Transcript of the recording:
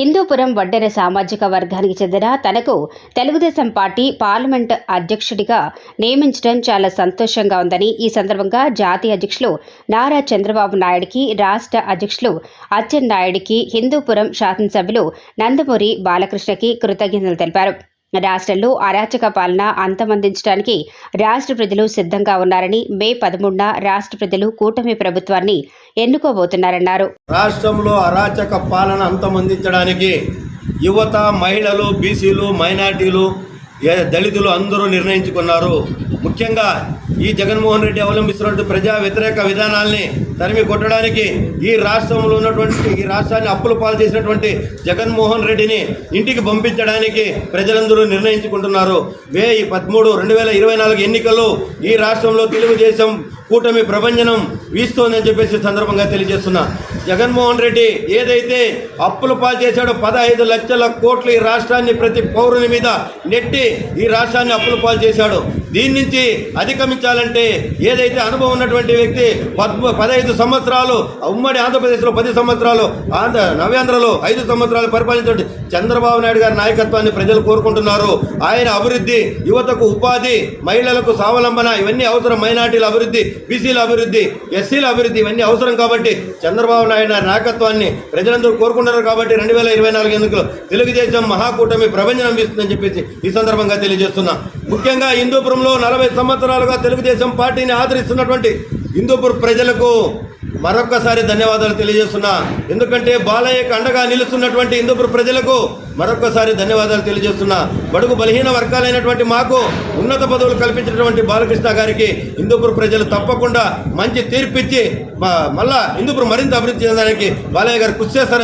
హిందూపురం వడ్డెర సామాజిక వర్గానికి చెందిన తనకు తెలుగుదేశం పార్టీ పార్లమెంట్ అధ్యక్షుడిగా నియమించడం చాలా సంతోషంగా ఉందని ఈ సందర్భంగా జాతీయ అధ్యక్షులు నారా చంద్రబాబు నాయుడికి రాష్ట్ర అధ్యక్షులు అచ్చెన్నాయుడికి హిందూపురం శాసనసభ్యులు నందమూరి బాలకృష్ణకి కృతజ్ఞతలు తెలిపారు. రాష్ట్రంలో అరాచక పాలన అంతమందించడానికి రాష్ట్ర ప్రజలు సిద్ధంగా ఉన్నారని మే పదమూడున రాష్ట్ర ప్రజలు కూటమి ప్రభుత్వాన్ని ఎన్నుకోబోతున్నారన్నారు. రాష్ట్రంలో అరాచక పాలన అంతమందించడానికి యువత మహిళలు బీసీలు మైనార్టీలు దళితులు అందరూ నిర్ణయించుకున్నారు. ముఖ్యంగా ఈ జగన్మోహన్ రెడ్డి అవలంబిస్తున్నటువంటి ప్రజా వ్యతిరేక విధానాల్ని తరిమి కొట్టడానికి ఈ రాష్ట్రంలో ఉన్నటువంటి ఈ రాష్ట్రాన్ని అప్పులు పాలు చేసినటువంటి జగన్మోహన్ రెడ్డిని ఇంటికి పంపించడానికి ప్రజలందరూ నిర్ణయించుకుంటున్నారు. వే పదమూడు రెండు వేల ఇరవై నాలుగు ఎన్నికలు ఈ రాష్ట్రంలో తెలుగుదేశం కూటమి ప్రభంజనం వీస్తోందని చెప్పేసి సందర్భంగా తెలియజేస్తున్నా. జగన్మోహన్ రెడ్డి ఏదైతే అప్పులు పాలు చేశాడో పదహైదు లక్షల కోట్లు ఈ రాష్ట్రాన్ని ప్రతి పౌరుని మీద నెట్టి ఈ రాష్ట్రాన్ని అప్పులు పాలు చేశాడు. దీని నుంచి అధిగమించాలంటే ఏదైతే అనుభవం ఉన్నటువంటి వ్యక్తి పద్మ పదహైదు సంవత్సరాలు ఉమ్మడి ఆంధ్రప్రదేశ్లో పది సంవత్సరాలు ఆంధ్ర నవ్యాంధ్రలో ఐదు సంవత్సరాలు పరిపాలించిన చంద్రబాబు నాయుడు గారి నాయకత్వాన్ని ప్రజలు కోరుకుంటున్నారు. ఆయన అభివృద్ధి యువతకు ఉపాధి మహిళలకు స్వావలంబన ఇవన్నీ అవసరం మైనార్టీల అభివృద్ధి. బీసీల అభివృద్ధి ఎస్సీల అభివృద్ధి ఇవన్నీ అవసరం కాబట్టి చంద్రబాబు నాయుడు నాయకత్వాన్ని ప్రజలందరూ కోరుకుంటున్నారు కాబట్టి రెండు వేల ఇరవై నాలుగు ఎన్నికలు తెలుగుదేశం మహాకూటమి ప్రభంజనం ఇస్తుందని చెప్పేసి ఈ సందర్భంగా తెలియజేస్తున్నా. ముఖ్యంగా హిందూపురంలో నలభై సంవత్సరాలుగా తెలుగుదేశం పార్టీని ఆదరిస్తున్నటువంటి హిందూపురం ప్రజలకు మరొక్కసారి ధన్యవాదాలు తెలియజేస్తున్నా. ఎందుకంటే బాలయ్యకు అండగా నిలుస్తున్నటువంటి హిందూపుర ప్రజలకు మరొక్కసారి ధన్యవాదాలు తెలియజేస్తున్నా. బడుగు బలహీన వర్గాలైనటువంటి మాకు ఉన్నత పదవులు కల్పించినటువంటి బాలకృష్ణ గారికి హిందూపుర ప్రజలు తప్పకుండా మంచి తీర్పిచ్చి మ- మళ్ళా హిందూపురం మరింత అభివృద్ధి చెందడానికి బాలయ్య గారు కృషి చేస్తారని